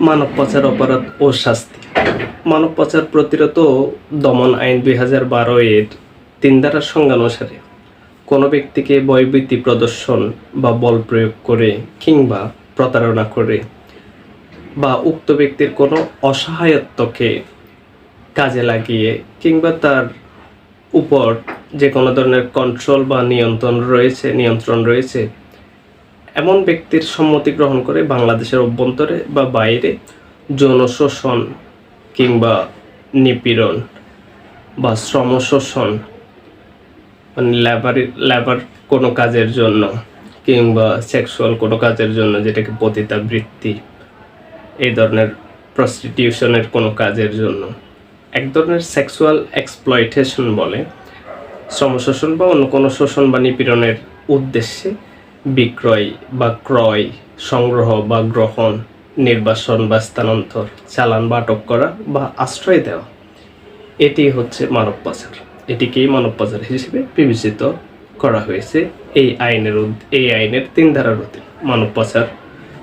মানব পাচার অপরাধ ও শাস্তি। মানব পাচার প্রতিরোধ দমন আইন দুই হাজার বারো এর তিন ধারার সংজ্ঞানুসারে কোনো ব্যক্তিকে বয়বৃত্তি প্রদর্শন বা বল প্রয়োগ করে কিংবা প্রতারণা করে বা উক্ত ব্যক্তির কোনো অসহায়ত্বকে কাজে লাগিয়ে কিংবা তার উপর যে কোনো ধরনের কন্ট্রোল বা নিয়ন্ত্রণ রয়েছে নিয়ন্ত্রণ রয়েছে এমন ব্যক্তির সম্মতি গ্রহণ করে বাংলাদেশের অভ্যন্তরে বা বাইরে যৌন শোষণ কিংবা নিপীড়ন বা শ্রম শোষণ মানে লেবার লেবার কোনো কাজের জন্য কিংবা সেক্সুয়াল কোনো কাজের জন্য যেটাকে পতিতাবৃত্তি, এই ধরনের প্রস্টিটিউশনের কোনো কাজের জন্য। এক ধরনের সেক্সুয়াল এক্সপ্লয়টেশন বলে শ্রম শোষণ বা অন্য কোনো শোষণ বা নিপীড়নের উদ্দেশ্যে বিক্রয় বা ক্রয়, সংগ্রহ বা গ্রহণ, নির্বাসন বা স্থানান্তর, চালান বা আটক করা বা আশ্রয় দেওয়া। এটি হচ্ছে মানব পাচার। এটিকেই মানব পাচার হিসেবে বিবেচিত করা হয়েছে। এই আইনের এই আইনের তিন ধারার অধীন। মানব পাচার,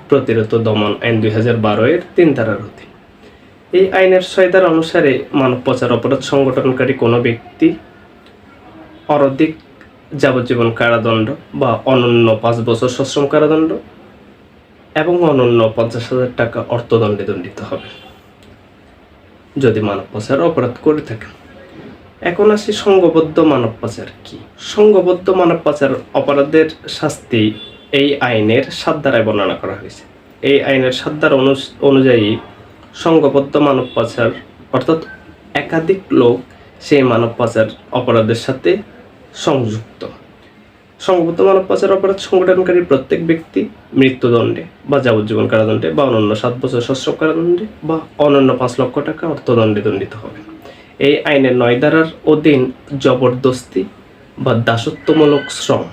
প্রতিরোধ দমন আইন দুই হাজার বারো এর তিন ধারার অধীন। এই আইনের ছয় ধারা অনুসারে মানব পাচার অপরাধ সংগঠনকারী কোনো ব্যক্তি অনধিক যাবজ্জীবন কারাদণ্ড বা অনন্য পাঁচ বছর সশ্রম কারাদণ্ড এবং অনন্য পঞ্চাশ হাজার টাকা অর্থদণ্ডে দণ্ডিত হবে। যদি মানব পাচার অপরাধ করে থাকেন এখন আসি সংঘবদ্ধ মানব পাচার কি? সংঘবদ্ধ মানব পাচার অপরাধের শাস্তি এই আইনের সাত ধারায় বর্ণনা করা হয়েছে। এই আইনের সাত অনুস- অনুযায়ী সংঘবদ্ধ মানব পাচার, অর্থাৎ একাধিক লোক সেই মানব পাচার অপরাধের সাথে সংযুক্ত। সংঘবদ্ধ মানব পাচার অপরাধ সংগঠনকারী প্রত্যেক ব্যক্তি মৃত্যুদণ্ডে বা যাবজ্জীবন কারাদণ্ডে বা অনন্য সাত বছর সশ্রম কারাদণ্ডে বা অনন্য পাঁচ লক্ষ টাকা অর্থদণ্ডে দণ্ডিত হবে। এই আইনের নয় ধারার অধীন জবরদস্তি বা দাসত্বমূলক শ্রম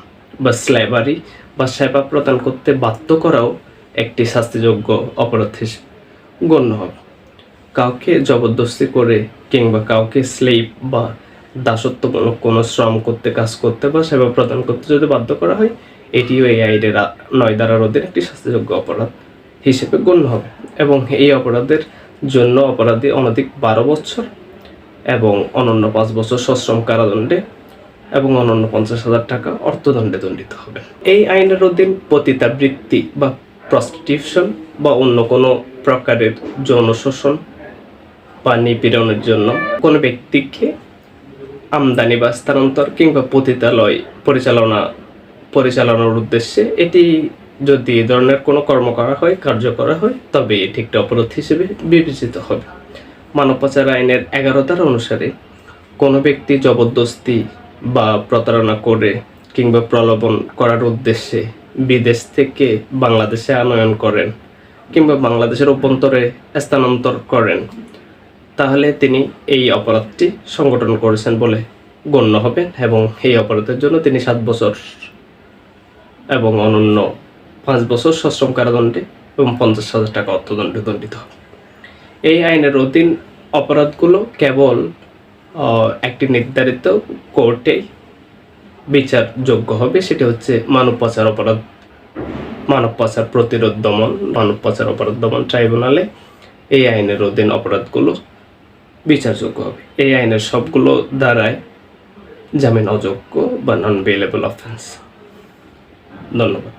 বা স্ল্যাবারি বা সেবা প্রদান করতে বাধ্য করাও একটি শাস্তিযোগ্য অপরাধ হিসেবে গণ্য হবে। কাউকে জবরদস্তি করে কিংবা কাউকে স্লেভ বা দাসত্বমূলক কোনো শ্রম করতে, কাজ করতে বা সেবা প্রদান করতে যদি বাধ্য করা হয়, এটিও এই আইনের নয় ধারার অধীন একটি শাস্তিযোগ্য অপরাধ হিসেবে গণ্য হবে। এবং এই অপরাধের জন্য অপরাধী অনধিক বারো বছর এবং অনন্য পাঁচ বছর সশ্রম কারাদণ্ডে এবং অনন্য পঞ্চাশ হাজার টাকা অর্থদণ্ডে দণ্ডিত হবে এই আইনের অধীন পতিতাবৃত্তি বা প্রস্টিটিউশন বা অন্য কোনো প্রকারের যৌন শোষণ বা নিপীড়নের জন্য কোনো ব্যক্তিকে আমদানি বা স্থানান্তর কিংবা পতিতালয় পরিচালনা, পরিচালনার উদ্দেশ্যে এটি যদি এ ধরনের কোনো কর্ম করা হয়, কার্য করা হয়, তবে এটি একটি অপরাধ হিসেবে বিবেচিত হবে। মানব পাচার আইনের এগারো ধারা অনুসারে কোনো ব্যক্তি জবরদস্তি বা প্রতারণা করে কিংবা প্রলোভন করার উদ্দেশ্যে বিদেশ থেকে বাংলাদেশে আনয়ন করেন কিংবা বাংলাদেশের অভ্যন্তরে স্থানান্তর করেন তাহলে তিনি এই অপরাধটি সংগঠন করেছেন বলে গণ্য হবেন এবং এই অপরাধের জন্য তিনি সাত বছর এবং অনন্য পাঁচ বছর সশ্রম কারাদণ্ডে এবং পঞ্চাশ হাজার টাকা অর্থদণ্ডে দণ্ডিত এই আইনের অধীন অপরাধগুলো কেবল একটি নির্ধারিত কোর্টেই বিচারযোগ্য হবে, সেটি হচ্ছে মানব পাচার অপরাধ, মানব পাচার প্রতিরোধ দমন, মানব পাচার অপরাধ দমন ট্রাইব্যুনালে এই আইনের অধীন অপরাধগুলো বিচারযোগ্য হবে এই আইনের সবগুলো দ্বারায় জামিন অযোগ্য বা নন বেলেবল অফেন্স ধন্যবাদ।